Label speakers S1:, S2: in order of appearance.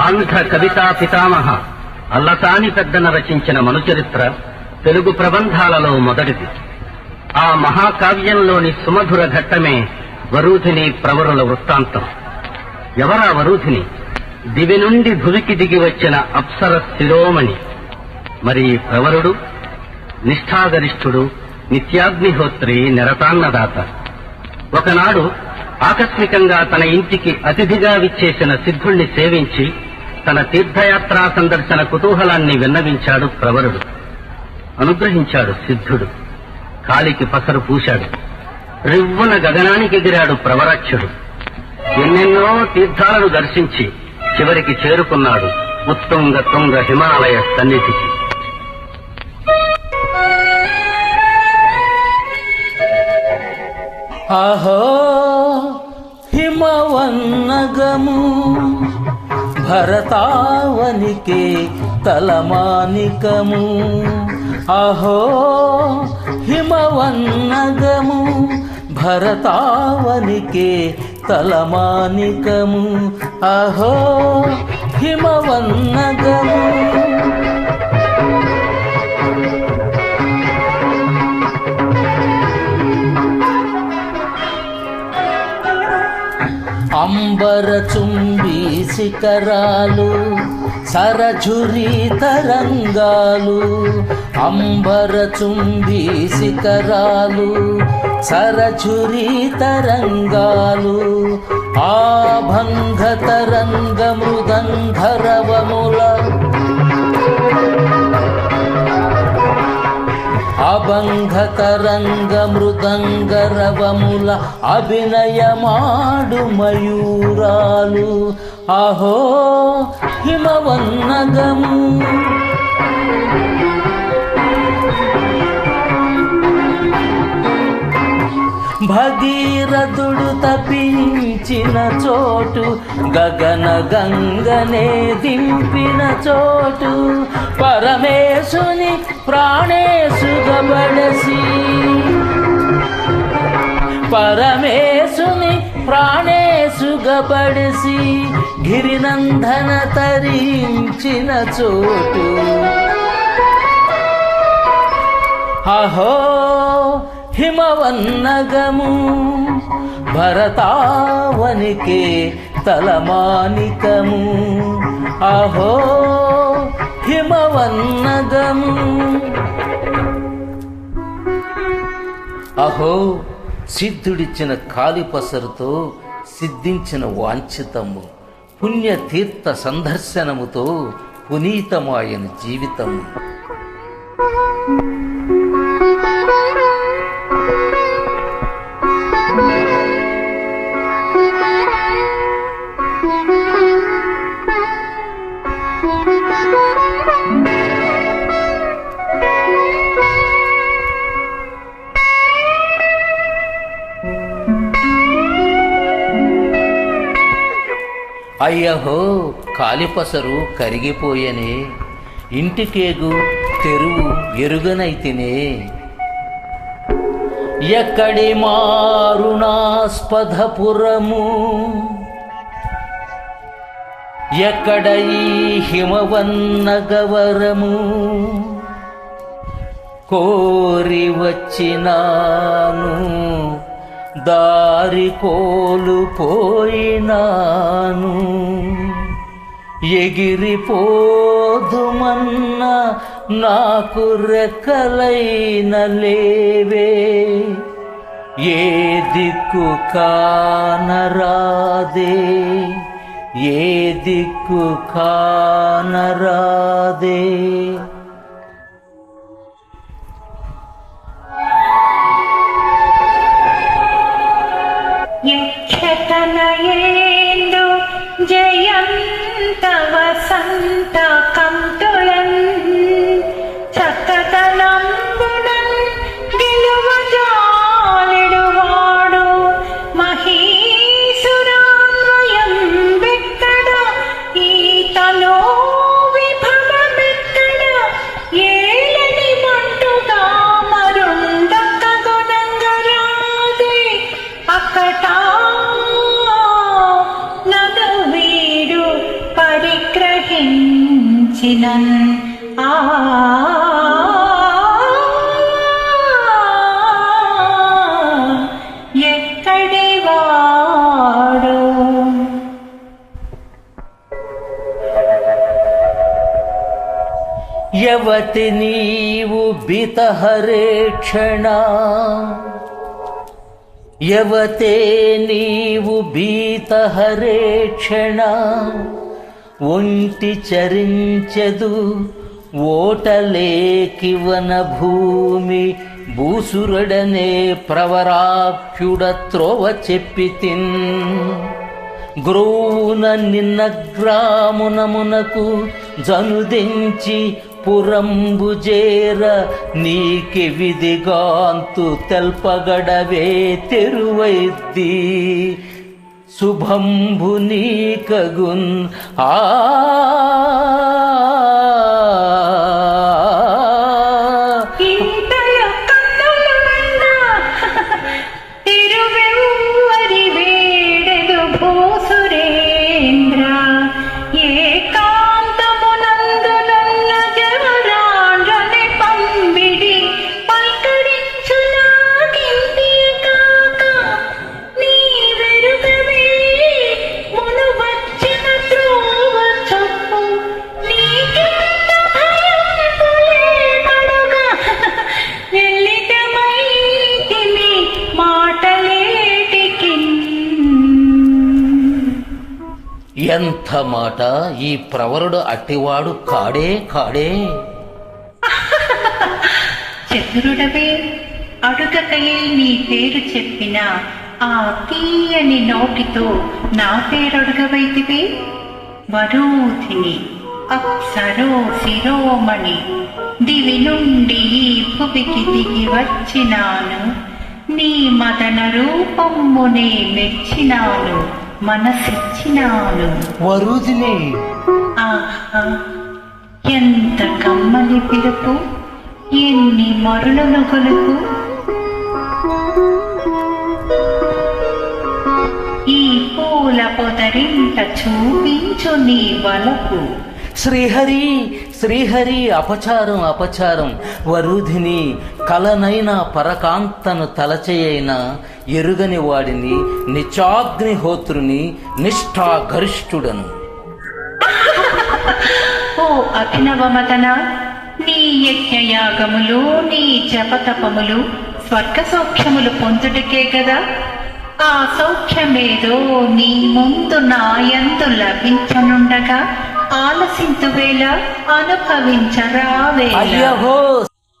S1: ఆంధ్ర కవితా పితామహ అల్లతాని పెద్దన రచించిన మనుచరిత్ర తెలుగు ప్రబంధాలలో మొదటిది. ఆ మహాకావ్యంలోని సుమధుర ఘట్టమే వరూధిని ప్రవరుల వృత్తాంతం. ఎవరా వరూధిని? దివి నుండి భువికి దిగి వచ్చిన అప్సర శిరోమణి. మరి ప్రవరుడు? నిష్ఠాగరిష్ఠుడు నిత్యాగ్నిహోత్రి నిరతాన్నదాత. ఒకనాడు ఆకస్మికంగా తన ఇంటికి అతిథిగా విచ్చేసిన సిద్ధుణ్ణి సేవించి తన తీర్థయాత్రా సందర్శన కుతూహలాన్ని విన్నవించాడు ప్రవరుడు. అనుగ్రహించాడు సిద్ధుడు. కాలికి పసరు పూశాడు. రివ్వున గగనానికి ఎగిరాడు ప్రవరాక్షుడు. ఎన్నెన్నో తీర్థాలను దర్శించి చివరికి చేరుకున్నాడు ఉత్తుంగ తుంగ హిమాలయ సన్నిధికి.
S2: అహో హిమవన్నగము. భరతావనికే తలమానికము. అహో హిమవన్నగము భరతావనికే తలమానికము. అహో హిమవన్నగము అంబర చుంబి శిఖరాలు సరజురి తరంగాలు అంబర చుంబి శిఖరాలు సరజురి తరంగాలు ఆభంగ తరంగ మృదంధరవముల అభంగ తరంగ మృదంగ రవముల అభినయమాడు మయూరాలు. అహో హిమవన్నగము భగీరథుడు తపించిన చోటు గగన గంగనే దింపిన చోటు. పరమేశుని ప్రాణేశుగబడసి పరమేశుని ప్రాణేశుగబడసి గిరినందన తరించిన చోటు. అహో హిమవన్నగము భరతావనికే తలమానికము. అహో హిమవన్నగము అహో సిద్ధుడిచ్చిన కాలిపసరుతో సిద్ధించిన వాంఛితము పుణ్యతీర్థ సందర్శనముతో పునీతమాయన జీవితము. అయ్యహో కాలిపసరు కరిగిపోయనే ఇంటికేగు తెరువు ఎరుగనైతినే. ఎక్కడి మారుణాస్పదపురము ఎక్కడ ఈ హిమవన్నగవరము? కోరి వచ్చినాను దారి కోలుపోయినాను. ఎగిరిపోదుమన్న నాకు రెక్కలైన లేవే. ఏ దిక్కు కానరాదే. ఏ దిక్కు కానరాదే.
S3: ఆ
S2: యవతి నీవు బితహరే క్షణ. యవతే నీవు బీతహరే క్షణ. ఒంటి చరించదు ఓటలేకివన భూమి భూసురుడనే ప్రవరాప్యుడ త్రోవ చెప్పితిన్. గ్రోవున నిన్న గ్రామునమునకు జనుదించి పురంబుజేర నీకి విధిగాంతు తెల్పగడవే తెరువైద్ది. శుభంభు నీకగున్ ఆ మాట ఈ ప్రవరుడు అట్టివాడు కాడే కాడే.
S3: చతురుడవే అడుగకయే నీ పేరు చెప్పిన ఆ తీయని నోటితో నా పేరడుగవైతివే వరూధిని అప్సరో శిరోమణి దివి నుండి ఈ భువికి దిగి వచ్చినాను. నీ మదన రూపమ్మునే మెచ్చినాను. మనసిచ్చినాను
S2: వరుదిని
S3: ఆహా ఎంత కమ్మని పిలుపు ఎన్ని మరులను గొలుపు ఈ పూల పొదరింట చూపించు నీ వలపు
S2: శ్రీహరి శ్రీహరి అపచారం అపచారం. వరుధిని కలనైన పరకాంతను తలచయైన ఎరుగని వాడిని నిచాగ్నిహోత్రుని నిష్ఠాగరిష్ఠుడను
S3: ఓ అభినవమతన నీ యజ్ఞయాగములు నీ జపతపములు స్వర్గ సౌఖ్యములు పొందుటకే కదా ఆ సౌఖ్యమేదో నీ ముందు నాయందు లభించనుండగా. ఆలసింతువేళ అనుభవించరావేళ.
S2: అయ్యహో